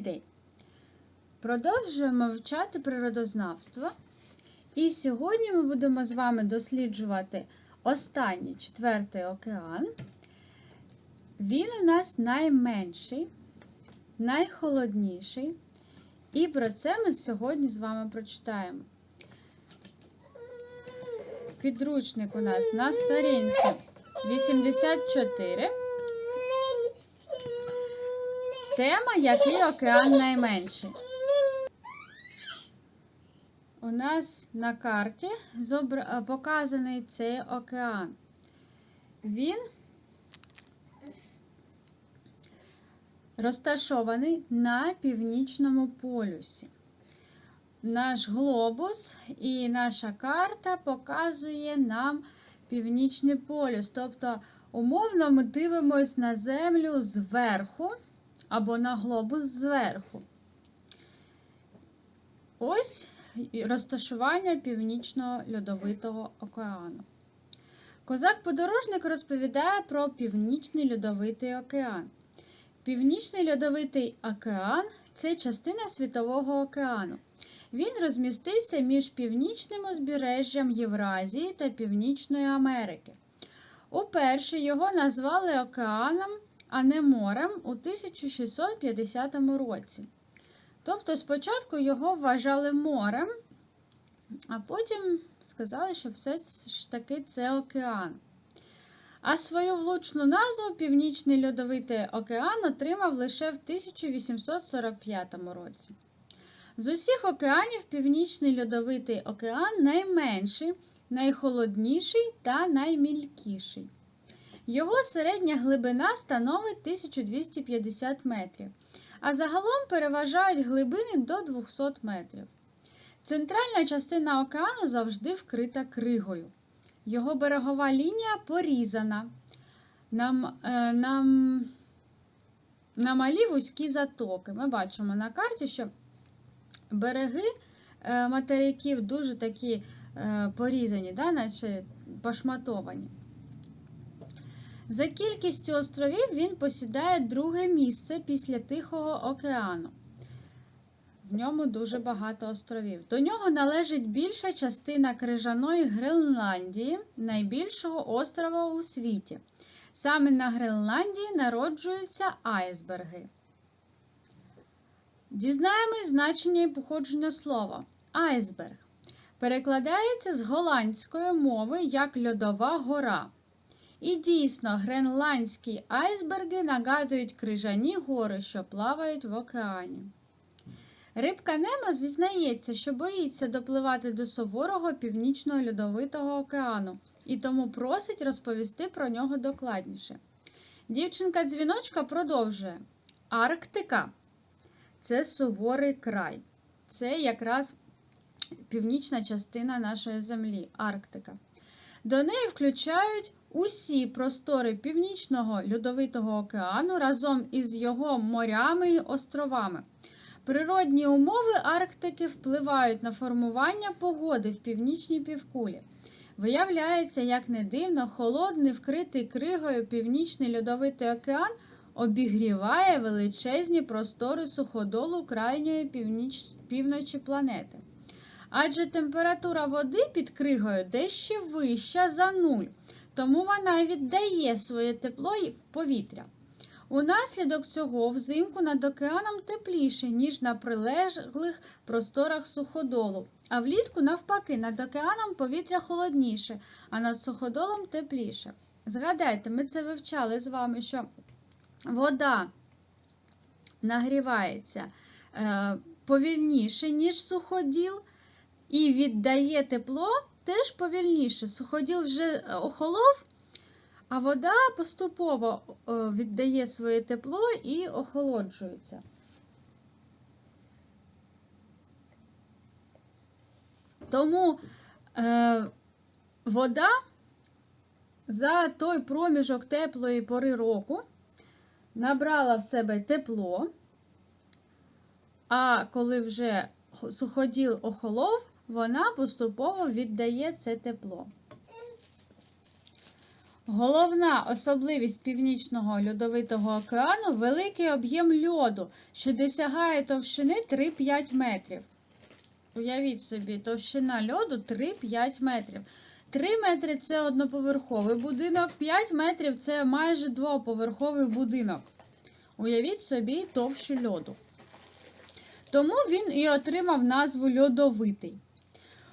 день! Продовжуємо вивчати природознавство. І сьогодні ми будемо з вами досліджувати останній четвертий океан. Він у нас найменший, найхолодніший. І про це ми сьогодні з вами прочитаємо. Підручник у нас на сторінці 84. Тема Який океан найменший? У нас на карті показаний цей океан. Він розташований на північному полюсі. Наш глобус і наша карта показує нам північний полюс. Тобто, умовно, ми дивимось на землю зверху або на глобус зверху. Ось розташування Північного льодовитого океану. Козак-подорожник розповідає про Північний льодовитий океан. Північний льодовитий океан це частина Світового океану. Він розмістився між північним узбережжям Євразії та Північної Америки. Уперше його назвали океаном, а не морем у 1650 році. Тобто спочатку його вважали морем, а потім сказали, що все ж таки це океан. А свою влучну назву Північний льодовитий океан отримав лише в 1845 році. З усіх океанів Північний льодовитий океан найменший, найхолодніший та наймілкіший. Його середня глибина становить 1250 метрів, а загалом переважають глибини до 200 метрів. Центральна частина океану завжди вкрита кригою. Його берегова лінія порізана на, е, на малі вузькі затоки. Ми бачимо на карті, що береги е, материків дуже такі е, порізані, да, наче пошматовані. За кількістю островів він посідає друге місце після Тихого океану. В ньому дуже багато островів. До нього належить більша частина крижаної Гренландії, найбільшого острова у світі. Саме на Гренландії народжуються айсберги. Дізнаємось значення і походження слова. Айсберг перекладається з голландської мови як льодова гора. І дійсно, гренландські айсберги нагадують крижані гори, що плавають в океані. Рибка Немо зізнається, що боїться допливати до суворого північного льодовитого океану і тому просить розповісти про нього докладніше. Дівчинка дзвіночка продовжує: Арктика це суворий край. Це якраз північна частина нашої землі Арктика. До неї включають усі простори Північного льодовитого океану разом із його морями і островами. Природні умови Арктики впливають на формування погоди в північній півкулі. Виявляється, як не дивно, холодний, вкритий кригою Північний льодовитий океан обігріває величезні простори суходолу крайньої північ... півночі планети. Адже температура води під кригою дещо вища за нуль, тому вона віддає своє тепло в повітря. Унаслідок цього взимку над океаном тепліше, ніж на прилеглих просторах суходолу, а влітку, навпаки, над океаном повітря холодніше, а над суходолом тепліше. Згадайте, ми це вивчали з вами, що вода нагрівається е, повільніше, ніж суходіл, і віддає тепло теж повільніше. Суходіл вже охолов. А вода поступово віддає своє тепло і охолоджується. Тому е, вода за той проміжок теплої пори року набрала в себе тепло, а коли вже суходіл охолов, вона поступово віддає це тепло. Головна особливість Північного льодовитого океану великий об'єм льоду, що досягає товщини 3-5 метрів. Уявіть собі, товщина льоду 3-5 метрів. 3 метри це одноповерховий будинок, 5 метрів це майже двоповерховий будинок. Уявіть собі товщу льоду. Тому він і отримав назву льодовитий.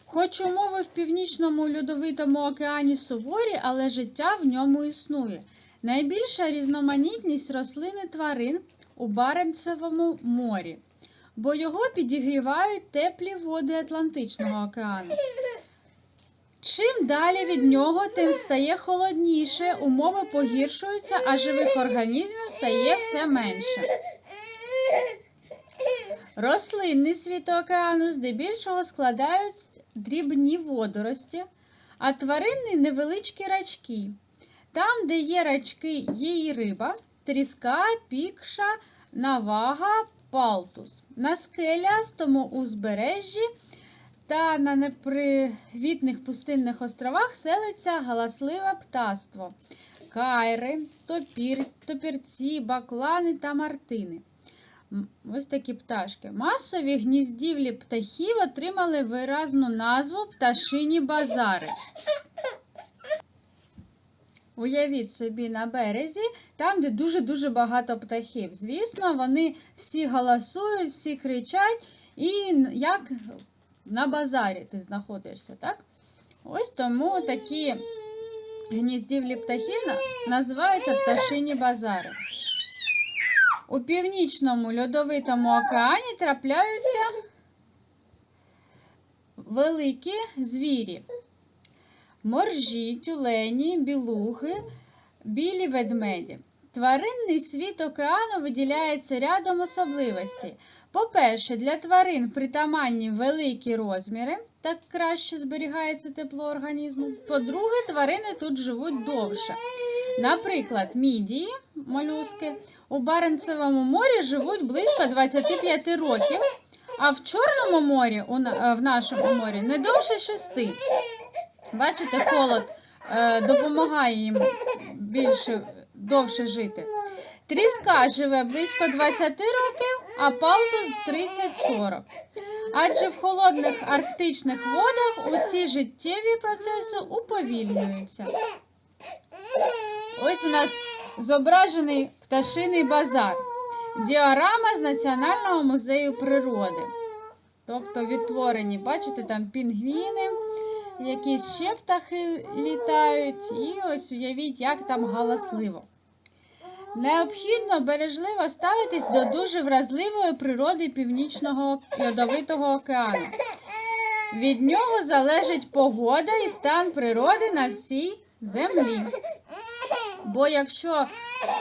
Хоч умови в північному льодовитому океані суворі, але життя в ньому існує. Найбільша різноманітність рослин і тварин у Баренцевому морі, бо його підігрівають теплі води Атлантичного океану. Чим далі від нього, тим стає холодніше, умови погіршуються, а живих організмів стає все менше. Рослинний світ океану здебільшого складають дрібні водорості, а тваринний невеличкі рачки. Там, де є рачки, є і риба, тріска, пікша, навага, палтус. На скелястому узбережжі та на непривітних пустинних островах селиться галасливе птаство. Кайри, топір, топірці, баклани та мартини. Ось такі пташки. Масові гніздівлі птахів отримали виразну назву пташині базари. Уявіть собі на березі, там, де дуже-дуже багато птахів. Звісно, вони всі галасують, всі кричать, і як на базарі ти знаходишся, так? Ось тому такі гніздівлі птахів називаються пташині базари. У північному льодовитому океані трапляються великі звірі. Моржі, тюлені, білуги, білі ведмеді. Тваринний світ океану виділяється рядом особливостей. По-перше, для тварин притаманні великі розміри, так краще зберігається тепло організму. По-друге, тварини тут живуть довше. Наприклад, мідії, молюски, у Баренцевому морі живуть близько 25 років, а в Чорному морі, е, в нашому морі, не довше 6. Бачите, холод е, допомагає їм більше довше жити. Тріска живе близько 20 років, а палтус 30-40. Адже в холодних арктичних водах усі життєві процеси уповільнюються. Ось у нас зображений пташиний базар. Діорама з Національного музею природи. Тобто відтворені, бачите, там пінгвіни, якісь ще птахи літають, і ось уявіть, як там галасливо. Необхідно бережливо ставитись до дуже вразливої природи Північного льодовитого океану. Від нього залежить погода і стан природи на всій землі. Бо якщо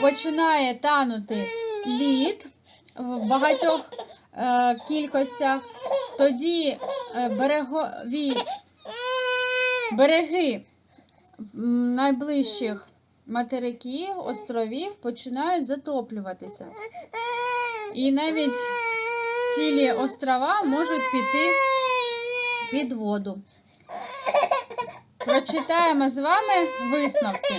починає танути лід в багатьох е, кількостях, тоді е, берегові береги найближчих материків, островів починають затоплюватися. І навіть цілі острова можуть піти під воду. Прочитаємо з вами висновки.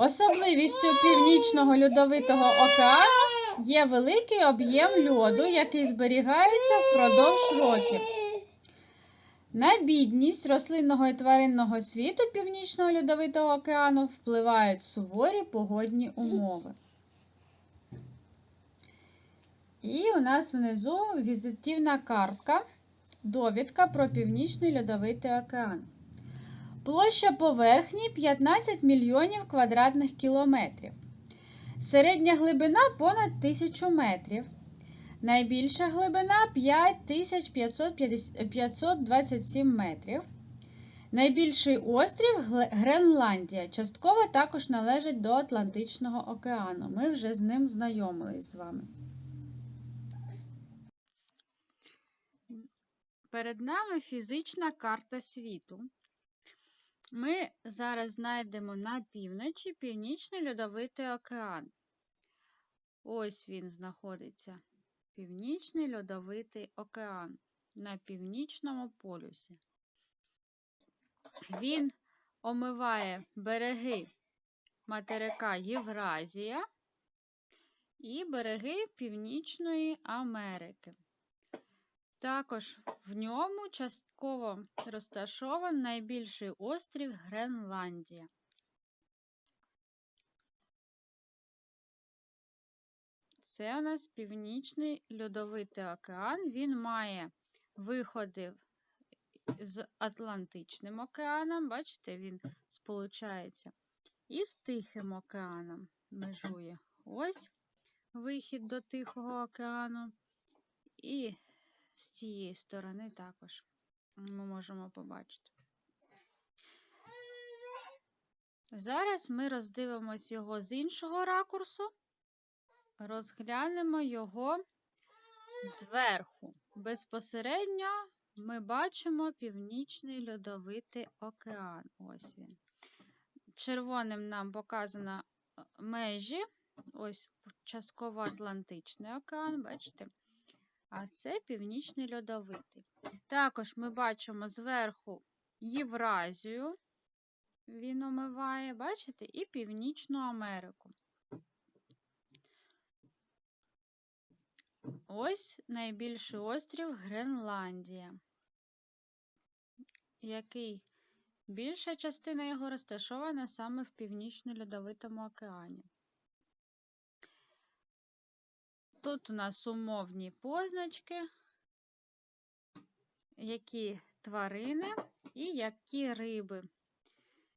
Особливістю північного льодовитого океану є великий об'єм льоду, який зберігається впродовж років. На бідність рослинного і тваринного світу Північного льодовитого океану впливають суворі погодні умови. І у нас внизу візитівна картка, довідка про Північний льодовитий океан. Площа поверхні 15 мільйонів квадратних кілометрів. Середня глибина понад 1000 метрів. Найбільша глибина 5527 метрів. Найбільший острів Гренландія. Частково також належить до Атлантичного океану. Ми вже з ним знайомились з вами. Перед нами фізична карта світу. Ми зараз знайдемо на півночі Північний льодовитий океан. Ось він знаходиться. Північний льодовитий океан на північному полюсі. Він омиває береги материка Євразія і береги Північної Америки. Також в ньому частково розташований найбільший острів Гренландія. Це у нас Північний льодовитий океан. Він має виходи з Атлантичним океаном. Бачите, він сполучається. І з Тихим океаном межує. Ось вихід до Тихого океану. І з цієї сторони також ми можемо побачити. Зараз ми роздивимось його з іншого ракурсу, розглянемо його зверху. Безпосередньо ми бачимо Північний льодовитий океан. Ось він. Червоним нам показано е, межі. Ось частково Атлантичний океан, бачите? А це Північний льодовитий. Також ми бачимо зверху Євразію, він омиває, бачите, і Північну Америку. Ось найбільший острів Гренландія, який більша частина його розташована саме в Північно-Льодовитому океані. Тут у нас умовні позначки, які тварини і які риби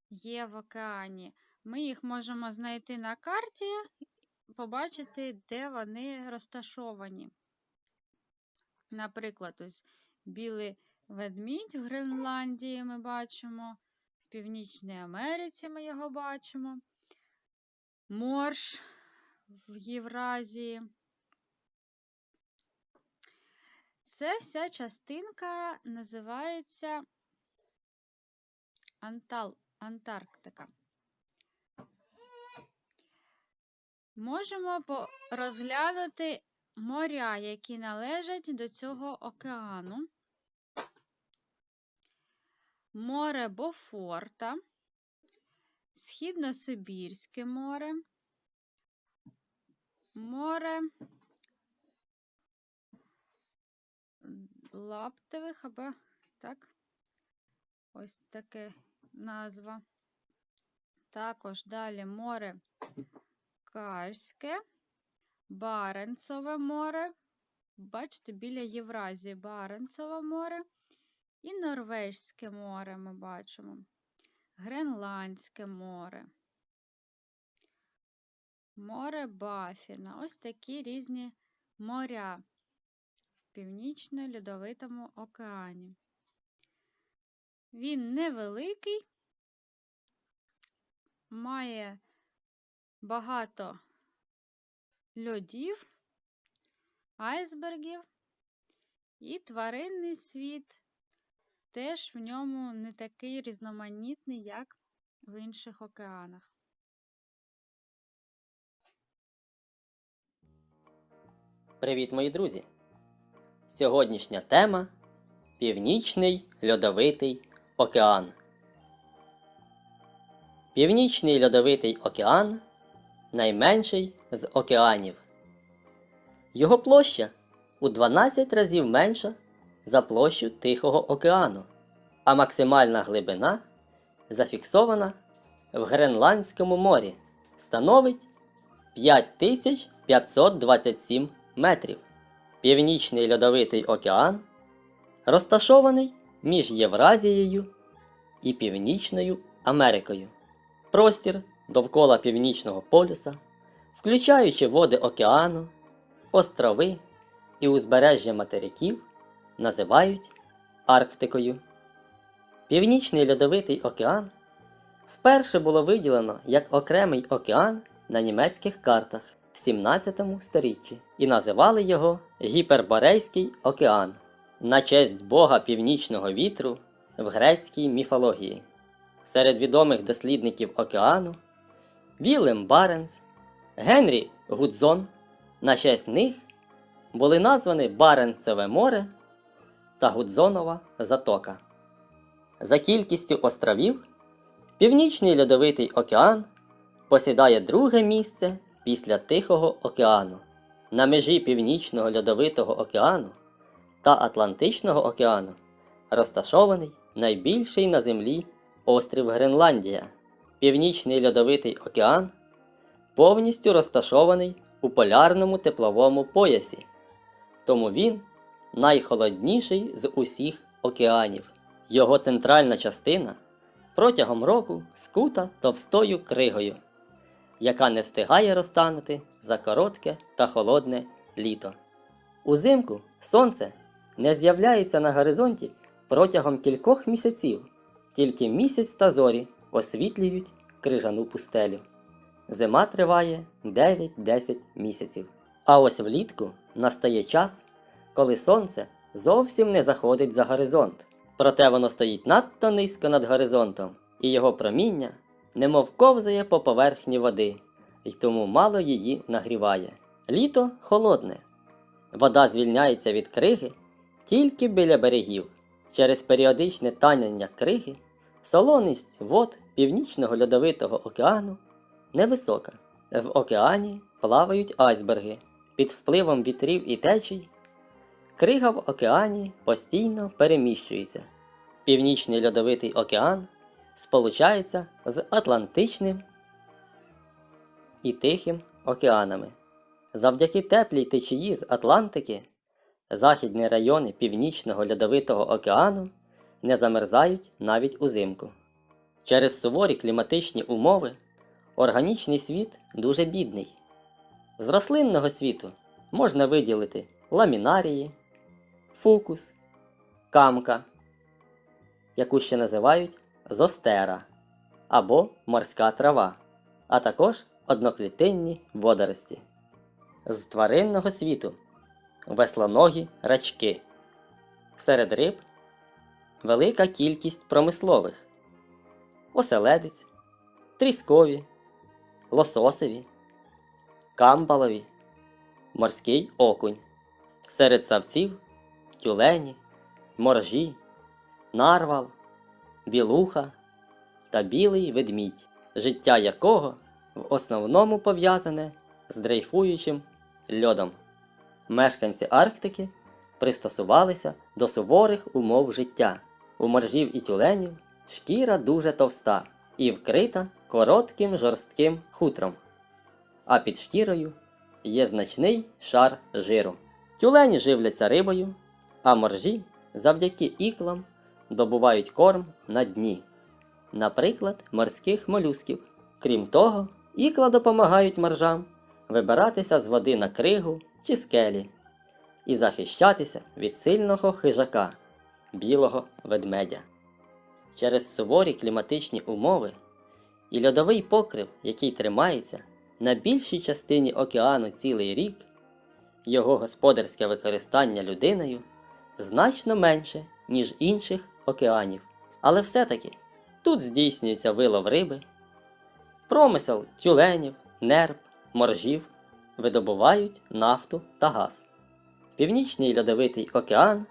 є в океані. Ми їх можемо знайти на карті, побачити, де вони розташовані. Наприклад, ось білий ведмідь в Гренландії ми бачимо, в Північній Америці ми його бачимо, морж в Євразії. Це вся частинка називається Антал, Антарктика. Можемо розглянути моря, які належать до цього океану. Море Бофорта, Східно-Сибірське море, море лаптевих або так, ось таке назва. Також далі море Карське, Баренцове море. Бачите, біля Євразії Баренцеве море і Норвежське море ми бачимо. Гренландське море. Море Бафіна. Ось такі різні моря в Північно-Льодовитому океані. Він невеликий, має багато льодів, айсбергів, і тваринний світ теж в ньому не такий різноманітний, як в інших океанах. Привіт, мої друзі! Сьогоднішня тема Північний льодовитий океан. Північний льодовитий океан найменший з океанів. Його площа у 12 разів менша за площу Тихого океану, а максимальна глибина зафіксована в Гренландському морі становить 5527 метрів. Північний льодовитий океан розташований між Євразією і Північною Америкою. Простір довкола Північного полюса, включаючи води океану, острови і узбережжя материків, називають Арктикою. Північний льодовитий океан вперше було виділено як окремий океан на німецьких картах в 17 сторіччі і називали його Гіперборейський океан на честь бога північного вітру в грецькій міфології. Серед відомих дослідників океану Вілем Баренс, Генрі Гудзон. На честь них були названі Баренцеве море та Гудзонова затока. За кількістю островів Північний льодовитий океан посідає друге місце після Тихого океану. На межі Північного льодовитого океану та Атлантичного океану розташований найбільший на землі острів Гренландія. Північний льодовитий океан повністю розташований у полярному тепловому поясі, тому він найхолодніший з усіх океанів. Його центральна частина протягом року скута товстою кригою, яка не встигає розтанути за коротке та холодне літо. Узимку сонце не з'являється на горизонті протягом кількох місяців, тільки місяць та зорі освітлюють крижану пустелю. Зима триває 9-10 місяців. А ось влітку настає час, коли сонце зовсім не заходить за горизонт. Проте воно стоїть надто низько над горизонтом, і його проміння немов ковзає по поверхні води, і тому мало її нагріває. Літо холодне. Вода звільняється від криги тільки біля берегів. Через періодичне танення криги солоність вод Північного льодовитого океану невисока. В океані плавають айсберги. Під впливом вітрів і течій крига в океані постійно переміщується. Північний льодовитий океан сполучається з Атлантичним і Тихим океанами. Завдяки теплій течії з Атлантики західні райони Північного льодовитого океану не замерзають навіть узимку. Через суворі кліматичні умови органічний світ дуже бідний. З рослинного світу можна виділити ламінарії, фукус, камка, яку ще називають зостера або морська трава, а також одноклітинні водорості. З тваринного світу веслоногі рачки. Серед риб велика кількість промислових оселедець, тріскові, лососеві, камбалові, морський окунь. Серед савців тюлені, моржі, нарвал, білуха та білий ведмідь, життя якого в основному пов'язане з дрейфуючим льодом. Мешканці Арктики пристосувалися до суворих умов життя. У моржів і тюленів шкіра дуже товста і вкрита коротким жорстким хутром, а під шкірою є значний шар жиру. Тюлені живляться рибою, а моржі завдяки іклам добувають корм на дні, наприклад, морських молюсків. Крім того, ікла допомагають моржам вибиратися з води на кригу чи скелі і захищатися від сильного хижака білого ведмедя. Через суворі кліматичні умови і льодовий покрив, який тримається на більшій частині океану цілий рік, його господарське використання людиною значно менше, ніж інших океанів. Але все-таки тут здійснюється вилов риби, промисел тюленів, нерп, моржів, видобувають нафту та газ. Північний льодовитий океан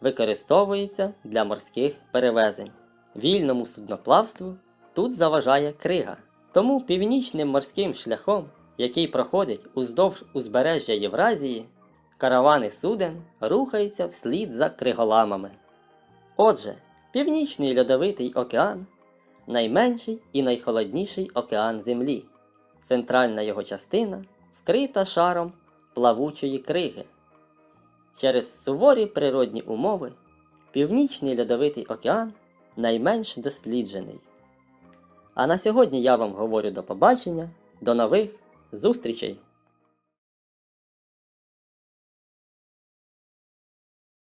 використовується для морських перевезень. Вільному судноплавству тут заважає крига. Тому північним морським шляхом, який проходить уздовж узбережжя Євразії, каравани суден рухаються вслід за криголамами. Отже, Північний льодовитий океан найменший і найхолодніший океан Землі. Центральна його частина вкрита шаром плавучої криги. Через суворі природні умови Північний льодовитий океан найменш досліджений. А на сьогодні я вам говорю до побачення, до нових зустрічей!